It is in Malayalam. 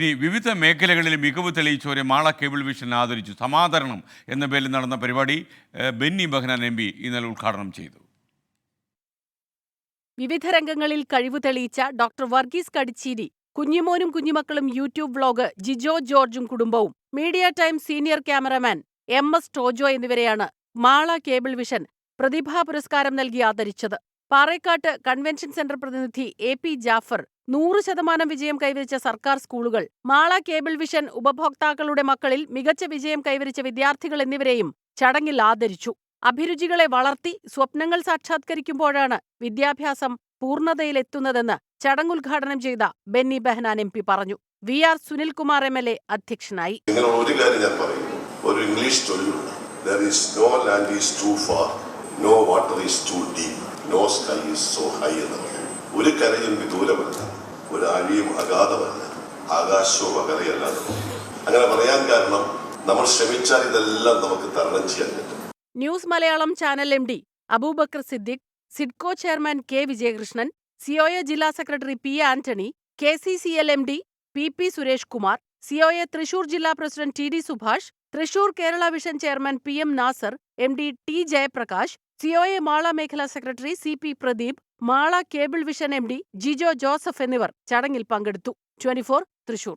ഇനി വിവിധ മേഖലകളിൽ മികവ് തെളിയിച്ചവരെ മാള കേബിൾ വിഷൻ ആദരിച്ചു. സമാദരണം എന്ന പേരിൽ നടന്ന പരിപാടി ബെന്നി ബഹ്നാൻ എം പി ഇന്നലെ ഉദ്ഘാടനം ചെയ്തു. വിവിധ രംഗങ്ങളിൽ കഴിവ് തെളിയിച്ച ഡോക്ടർ വർഗീസ് കടിച്ചീരി കുഞ്ഞിമോനും കുഞ്ഞുമക്കളും യൂട്യൂബ് വ്ലോഗ് ജിജോ ജോർജും കുടുംബവും media time senior cameraman M S Tojo എന്നിവരെയാണ് മാള കേബിൾ വിഷൻ പ്രതിഭാ പുരസ്കാരം നൽകി ആദരിച്ചത്. പാറേക്കാട്ട് കൺവെൻഷൻ സെന്റർ പ്രതിനിധി എ പി ജാഫർ നൂറ് ശതമാനം വിജയം കൈവരിച്ച സർക്കാർ സ്കൂളുകൾ മാള കേബിൾ വിഷൻ ഉപഭോക്താക്കളുടെ മക്കളിൽ മികച്ച വിജയം കൈവരിച്ച വിദ്യാർത്ഥികൾ എന്നിവരെയും ചടങ്ങിൽ ആദരിച്ചു. അഭിരുചികളെ വളർത്തി സ്വപ്നങ്ങൾ സാക്ഷാത്കരിക്കുമ്പോഴാണ് വിദ്യാഭ്യാസം പൂർണതയിലെത്തുന്നതെന്ന് ചടങ്ങുദ്ഘാടനം ചെയ്ത ബെന്നി ബെഹനാൻ എം പി പറഞ്ഞു. V R Sunilkumar M L A അധ്യക്ഷനായി. ഒരു ഒരു ഇംഗ്ലീഷ് ഒരു കരയും വിദൂരമല്ല. ഒരു അഴിയും അഗാധമല്ല. ആകാശവും അകലെയല്ലാതെ. അങ്ങനെ പറയാൻ കാരണം നമ്മൾ ശ്രമിച്ചാൽ ഇതെല്ലാം നമുക്ക് തരണം ചെയ്യാൻ പറ്റും. News Malayalam channel M D Abubacker Siddique SIDCO chairman K Vijayakrishnan COA ജില്ലാ secretary P Antony K C C L M D P P Suresh Kumar COA Thrissur ജില്ലാ president T D Subhash Thrissur Kerala vision chairman P M Nasar M D T Jayaprakash COA Mala മേഖലാ secretary C P Pradeep Mala cable vision M D Jijo Joseph എന്നിവർ ചടങ്ങിൽ പങ്കെടുത്തു. ട്വന്റി തൃശൂർ.